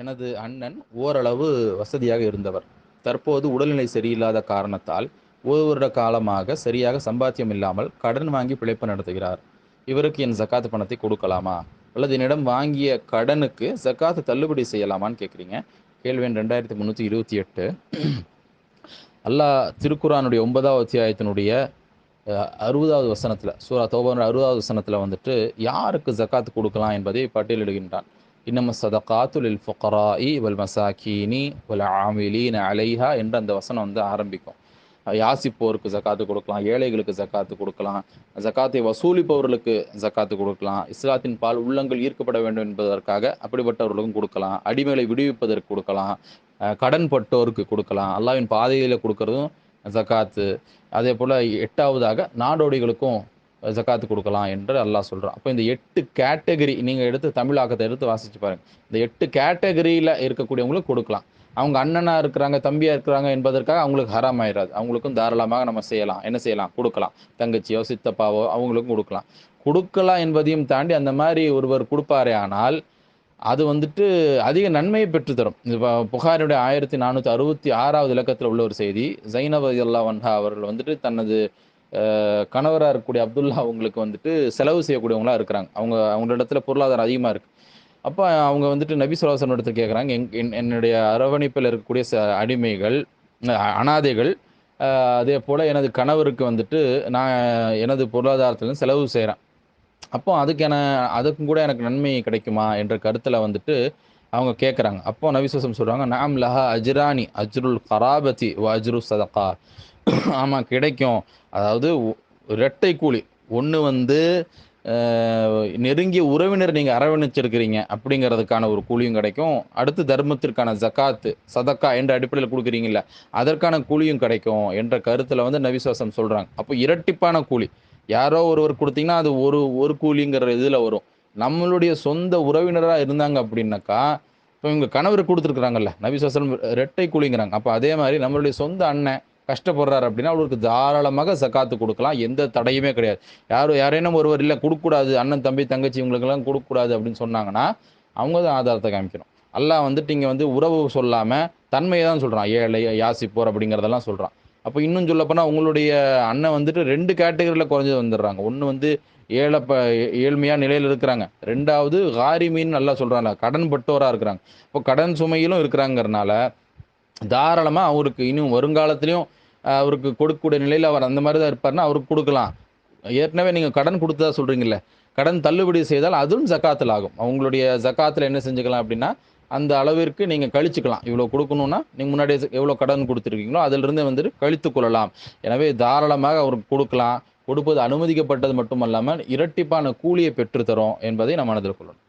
எனது அண்ணன் ஓரளவு வசதியாக இருந்தவர். தற்போது உடல்நிலை சரியில்லாத காரணத்தால் ஒரு வருட காலமாக சரியாக சம்பாத்தியம் இல்லாமல் கடன் வாங்கி பிழைப்பு நடத்துகிறார். இவருக்கு என் ஜக்காத்து பணத்தை கொடுக்கலாமா? அல்லது என்னிடம் வாங்கிய கடனுக்கு ஜக்காத்து தள்ளுபடி செய்யலாமான்னு கேட்குறீங்க. கேள்வி எண் ரெண்டாயிரத்தி முந்நூற்றி இருபத்தி எட்டு. அல்லாஹ் திருக்குறானுடைய ஒன்பதாவது அத்தியாயத்தினுடைய அறுபதாவது வசனத்தில் சூரா தோபனுடைய அறுபதாவது வசனத்தில் வந்துட்டு யாருக்கு ஜக்காத்து கொடுக்கலாம் என்பதை பட்டியலிடுகின்றான். இன்னம சதகாத்து ஃபுக்கராயி வல் மசாக்கீனி வல் ஆமிலீன் அலைஹா என்று அந்த வசனம் வந்து ஆரம்பிக்கும். யாசிப்போருக்கு ஜக்காத்து கொடுக்கலாம் ஏழைகளுக்கு ஜக்காத்து கொடுக்கலாம் ஜக்காத்தை வசூலிப்பவர்களுக்கு ஜக்காத்து கொடுக்கலாம் இஸ்லாத்தின் பால் உள்ளங்கள் ஈர்க்கப்பட வேண்டும் என்பதற்காக அப்படிப்பட்டவர்களுக்கும் கொடுக்கலாம் அடிமைகளை விடுவிப்பதற்கு கொடுக்கலாம் கடன்பட்டோருக்கு கடன் பட்டோருக்கு கொடுக்கலாம் அல்லாவின் பாதையில் கொடுக்கறதும் ஜக்காத்து. அதே போல் எட்டாவதாக நாடோடிகளுக்கும் ஜக்காத்து கொடுக்கலாம் என்று அல்லாஹ் சொல்கிறான் அப்போ இந்த எட்டு கேட்டகரி நீங்கள் எடுத்து தமிழாக்கத்தை எடுத்து வாசிச்சு பாருங்கள் இந்த எட்டு கேட்டகரியில் இருக்கக்கூடியவங்களுக்கு கொடுக்கலாம். அவங்க அண்ணனாக இருக்கிறாங்க தம்பியாக இருக்கிறாங்க என்பதற்காக அவங்களுக்கு ஹராம் ஆயிடாது அவங்களுக்கும் தாராளமாக நம்ம செய்யலாம். என்ன செய்யலாம்? கொடுக்கலாம். தங்கச்சியோ சித்தப்பாவோ அவங்களுக்கும் கொடுக்கலாம். கொடுக்கலாம் என்பதையும் தாண்டி அந்த மாதிரி ஒருவர் கொடுப்பாரே ஆனால் அது வந்துட்டு அதிக நன்மையை பெற்றுத்தரும். இப்போ புகாரினுடைய ஆயிரத்தி நானூற்றி அறுபத்தி ஆறாவது இலக்கத்தில் உள்ள ஒரு செய்தி. ஜைனப் அல்லா வன்ஹா அவர்கள் வந்துட்டு தனது கணவராக இருக்கக்கூடிய அப்துல்லா அவங்களுக்கு வந்துட்டு செலவு செய்யக்கூடியவங்களா இருக்கிறாங்க. அவங்க அவங்களிடத்துல பொருளாதாரம் அதிகமாக இருக்கு. அப்போ அவங்க வந்துட்டு நபி சுல்லாசன் இடத்துல கேட்குறாங்க என் என்- என்னுடைய அரவணைப்பில் இருக்கக்கூடிய ச அடிமைகள் அனாதைகள் அதே போல் எனது கணவருக்கு வந்துட்டு நான் எனது பொருளாதாரத்துலேருந்து செலவு செய்கிறேன் அப்போ அதுக்கான அதுக்கும் கூட எனக்கு நன்மை கிடைக்குமா என்ற கருத்தில் வந்துட்டு அவங்க கேட்குறாங்க அப்போ நபிசுவசம் சொல்கிறாங்க நாம் லஹா அஜ்ரானி அஜ்ருல் கராபதி வ அஜ்ரு சதகா. ஆமாம் கிடைக்கும். அதாவது இரட்டை கூலி. ஒன்று வந்து நெருங்கிய உறவினர் நீங்கள் அரவணைச்சிருக்கிறீங்க அப்படிங்கிறதுக்கான ஒரு கூலியும் கிடைக்கும். அடுத்து தர்மத்திற்கான ஜக்காத்து சதக்கா என்ற அடிப்படையில் கொடுக்குறீங்கல்ல அதற்கான கூலியும் கிடைக்கும் என்ற கருத்தில் வந்து நவிசுவாசம் சொல்கிறாங்க அப்போ இரட்டிப்பான கூலி. யாரோ ஒருவர் கொடுத்தீங்கன்னா அது ஒரு ஒரு கூலிங்கிற இதில் வரும். நம்மளுடைய சொந்த உறவினராக இருந்தாங்க அப்படின்னாக்கா இப்போ இவங்க கணவர் கொடுத்துருக்குறாங்கல்ல நபிசுவாசம் ரெட்டை கூலிங்கிறாங்க. அப்போ அதே மாதிரி நம்மளுடைய சொந்த அண்ணன் கஷ்டப்படுறாரு அப்படின்னா அவருக்கு தாராளமாக சக்காத்து கொடுக்கலாம். எந்த தடையுமே கிடையாது. யாரும் யாரேனும் ஒருவர் இல்லை கொடுக்கக்கூடாது. அண்ணன் தம்பி தங்கச்சி இவங்களுக்கெல்லாம் கொடுக்கக்கூடாது அப்படின்னு சொன்னாங்கன்னா அவங்க தான் ஆதாரத்தை காமிக்கணும். அல்லாஹ் வந்துட்டு இங்கே வந்து உறவு சொல்லாமல் தன்மையை தான் சொல்கிறான் ஏழை யாசிப்போர் அப்படிங்கிறதெல்லாம் சொல்கிறான் அப்போ இன்னும் சொல்லப்போனால் உங்களுடைய அண்ணன் வந்துட்டு ரெண்டு கேட்டகரியில் குறைஞ்சது வந்துடுறாங்க. ஒன்று வந்து ஏழை ஏழ்மையாக நிலையில் இருக்கிறாங்க. ரெண்டாவது ஹாரிமின்னு நல்லா சொல்கிறாங்க கடன் பட்டோராக இருக்கிறாங்க. இப்போ கடன் சுமையிலும் இருக்கிறாங்கிறனால தாராளமாக அவருக்கு இன்னும் வருங்காலத்துலேயும் அவருக்கு கொடுக்கக்கூடிய நிலையில் அவர் அந்த மாதிரி தான் இருப்பார்னா அவருக்கு கொடுக்கலாம். ஏற்கனவே நீங்கள் கடன் கொடுத்ததா சொல்கிறீங்கல்ல கடன் தள்ளுபடி செய்தால் அதுவும் ஜக்காத்தில் ஆகும். அவங்களுடைய ஜக்காத்தில் என்ன செஞ்சுக்கலாம் அப்படின்னா அந்த அளவிற்கு நீங்கள் கழிச்சுக்கலாம். இவ்வளோ கொடுக்கணும்னா நீங்கள் முன்னாடியே எவ்வளோ கடன் கொடுத்துருக்கீங்களோ அதிலிருந்து வந்துட்டு கழித்து கொள்ளலாம். எனவே தாராளமாக அவருக்கு கொடுக்கலாம். கொடுப்பது அனுமதிக்கப்பட்டது மட்டுமல்லாமல் இரட்டிப்பான கூலியை பெற்றுத்தரும் என்பதை நாம் மனதில் கொள்ளணும்.